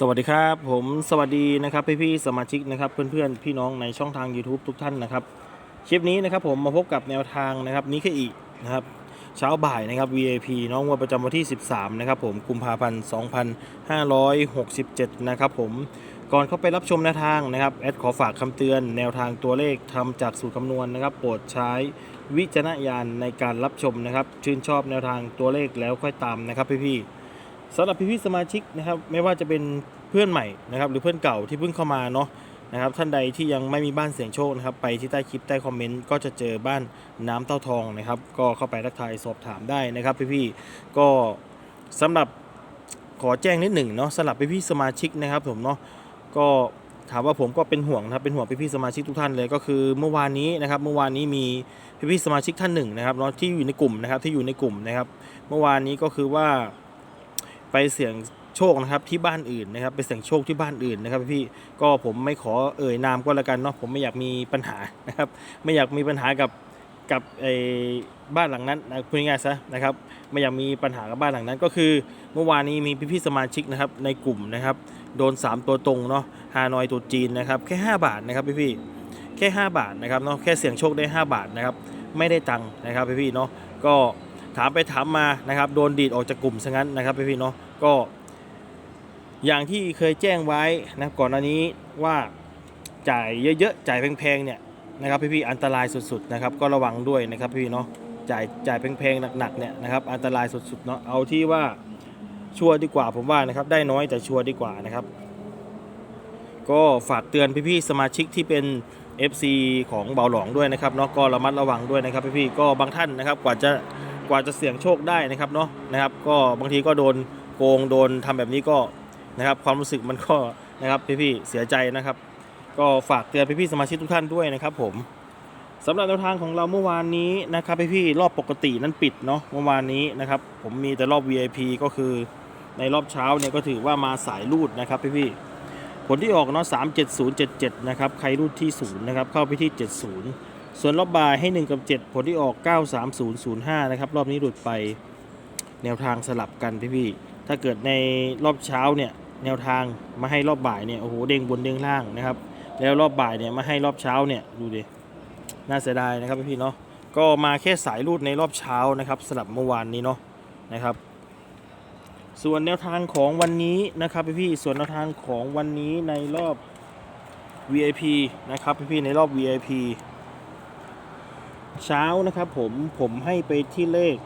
สวัสดีครับผมสวัสดีนะครับพี่พี่ๆสมาชิกนะครับเพื่อนๆพี่น้องในช่องทาง YouTube ทุกท่านนะครับคลิปนี้นะครับผมมาพบกับแนวทางนะครับนี้คืออีกนะครับเช้าบ่ายนะครับ VIP น้องวัวประจำวันที่ 13นะครับผมกุมภาพันธ์2567นะครับผมก่อนเข้าไปรับชมแนวทางนะครับแอดขอฝากคำเตือนแนวทางตัวเลขทำจากสูตรคำนวณนะครับ โปรดใช้วิจารณญาณในการรับชมนะครับ ชื่นชอบแนวทางตัวเลขแล้วค่อยตามนะครับพี่ๆ สำหรับพี่ๆสมาชิกนะครับไม่ว่าจะเป็นเพื่อนใหม่นะครับหรือเพื่อนเก่าที่เพิ่งเข้ามาเนาะนะครับท่านใดที่ยังไม่มีบ้านเสียงโชคนะครับไปที่ใต้คลิปใต้คอมเมนต์ก็จะเจอบ้านน้ำเต้าทองนะครับก็เข้าไปทักทายสอบถามได้นะครับพี่ๆก็สำหรับขอแจ้งนิดหนึ่งเนาะสำหรับพี่ๆสมาชิกนะครับผมเนาะก็ถามว่าผมก็เป็นห่วงนะครับเป็นห่วงพี่ๆสมาชิกทุกท่านเลยก็คือเมื่อวานนี้นะครับเมื่อวานนี้มีพี่ๆสมาชิกท่านหนึ่งนะครับเนาะที่อยู่ในกลุ่มนะครับที่อยู่ในกลุ่มนะครับ เมื่อวานนี้ก็คือว่า ไปเสี่ยงโชคนะครับที่บ้านอื่นนะครับ ไปเสี่ยงโชคที่บ้านอื่นนะครับพี่ก็ผมไม่ขอเอ่ยนามก็แล้วกันเนาะผมไม่อยากมีปัญหานะครับ ไม่อยากมีปัญหากับกับไอ้บ้านหลังนั้นนะพูดง่ายๆซะนะครับ ไม่อยากมีปัญหากับบ้านหลังนั้น ก็คือเมื่อวานนี้มีพี่ๆสมาชิกนะครับในกลุ่มนะครับ โดน 3 ตัวตรงเนาะฮานอยตัวจีนนะครับแค่ 5 บาทนะครับพี่ๆแค่ 5 บาทนะครับเนาะแค่เสี่ยงโชคได้ 5 บาทนะครับไม่ได้ตังค์นะครับพี่ๆเนาะก็ ถามไปถามมานะครับโดนดีดออกจากกลุ่มซะงั้นนะครับพี่ๆเนาะก็ อย่างที่เคยแจ้งไว้นะก่อนหน้านี้ว่าจ่ายเยอะๆจ่ายแพงๆเนี่ยนะครับพี่ๆอันตรายสุดๆนะครับก็ระวังด้วยนะครับพี่ๆเนาะจ่ายจ่ายแพงๆหนักๆเนี่ยนะครับอันตรายสุดๆเนาะเอาที่ว่าชัวร์ดีกว่าผมว่านะครับได้น้อยแต่ชัวร์ดีกว่านะครับ ก็ฝากเตือนพี่ๆสมาชิกที่เป็น FC ของเบาหลองด้วยนะครับเนาะก็ระมัดระวังด้วยนะครับพี่ๆก็บางท่านนะครับกว่าจะ กว่าจะเสี่ยงโชคได้นะครับเนาะนะครับ ก็บางทีก็โดนโกงโดนทำแบบนี้ก็นะครับ ความรู้สึกมันก็นะครับพี่ๆเสียใจนะครับ ก็ฝากเตือนพี่ๆสมาชิกทุกท่านด้วยนะครับ ผมสำหรับแนวทางของเราเมื่อวานนี้นะครับพี่ๆรอบปกตินั้นปิดเนาะเมื่อวานนี้นะครับ ผมมีแต่รอบ VIP ก็คือในรอบเช้าเนี่ยก็ถือว่ามาสายรูดนะครับพี่ๆผลที่ออกเนาะ37077นย์เจ็ดเจ็ดนะครับใครรุ่นที่0นย์นะครับเข้าไปที่70 ส่วนรอบบ่ายให้ 1 กับ 7 ผลที่ออก 93005 นะครับ รอบนี้หลุดไปแนวทางสลับกันพี่ๆถ้าเกิดในรอบเช้าเนี่ยแนวทางมาให้รอบบ่ายเนี่ยโอ้โหเด้งบนเด้งล่างนะครับ แล้วรอบบ่ายเนี่ยมาให้รอบเช้าเนี่ยดูดิน่าเสียดายนะครับพี่ๆเนาะก็มาแค่สายรูดในรอบเช้านะครับสลับเมื่อวานนี้เนาะนะครับ ส่วนแนวทางของวันนี้นะครับพี่ๆส่วนแนวทางของวันนี้ในรอบ VIP นะครับพี่ๆในรอบ VIP เช้านะครับผมผมให้ไปที่เลข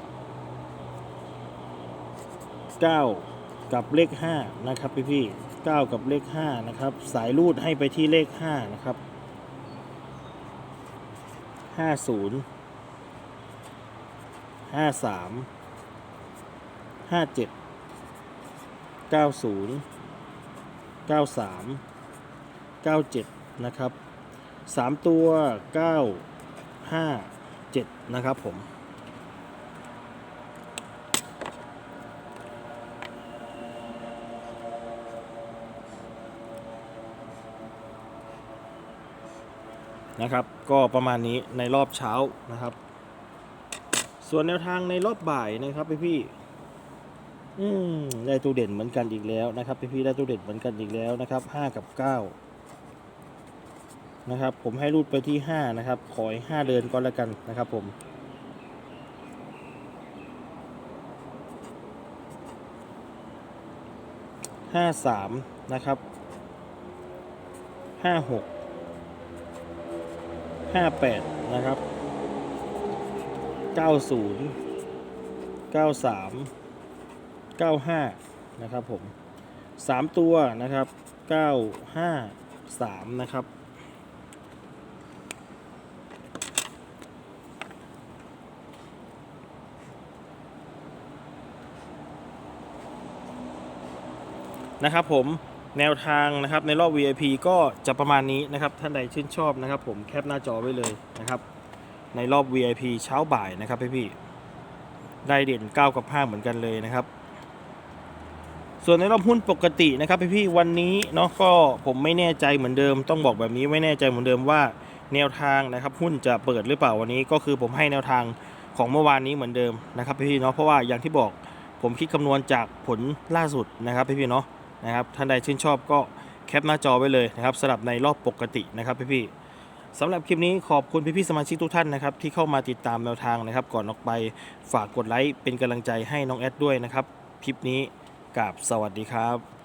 9 กับเลข 5 นะครับพี่ๆ9กับเลข 5 นะครับ สายรูดให้ไปที่เลข 5 นะครับ 50 53 57 90 93 97 นะครับ 3 ตัว 9 5 7 นะครับผมนะครับก็ประมาณนี้ในรอบเช้านะครับ ส่วนแนวทางในรอบบ่ายนะครับพี่พี่อืมได้ตัวเด่นเหมือนกันอีกแล้วนะครับพี่พี่ได้ตัวเด่นเหมือนกันอีกแล้วนะครับห้ากับเก้า นะครับ ผมให้รูดไปที่ห้านะครับ ขอให้าเดินก็แล้วกันนะครับผมห้าสามนะครับห้าหกห้าแปดนะครับเก้าศูนย์เก้าสาม95นะครับผม3ตัวนะครับ953นะครับ นะครับผมแนวทางนะครับในรอบ VIP ก็จะประมาณนี้นะครับท่านใดชื่นชอบนะครับ ผมแคปหน้าจอไว้เลยนะครับ ในรอบ VIP เช้าบ่ายนะครับพี่ๆได้เด่น 9 กับ 5 เหมือนกันเลยนะครับ ส่วนในรอบหุ้นปกตินะครับพี่ๆวันนี้เนาะก็ผมไม่แน่ใจเหมือนเดิม ต้องบอกแบบนี้ไม่แน่ใจเหมือนเดิมว่าแนวทางนะครับหุ้นจะเปิดหรือเปล่าวันนี้ก็คือผมให้แนวทางของเมื่อวานนี้เหมือนเดิมนะครับพี่ๆเนาะเพราะว่าอย่างที่บอกผมคิดคำนวณจากผลล่าสุดนะครับพี่ๆเนาะ นะครับท่านใดชื่นชอบก็แคปหน้าจอไว้เลยนะครับสำหรับในรอบปกตินะครับพี่ๆสำหรับคลิปนี้ขอบคุณพี่ๆสมาชิกทุกท่านนะครับที่เข้ามาติดตามแนวทางนะครับ ก่อนออกไปฝากกดไลค์เป็นกำลังใจให้น้องแอดด้วยนะครับ คลิปนี้กราบสวัสดีครับ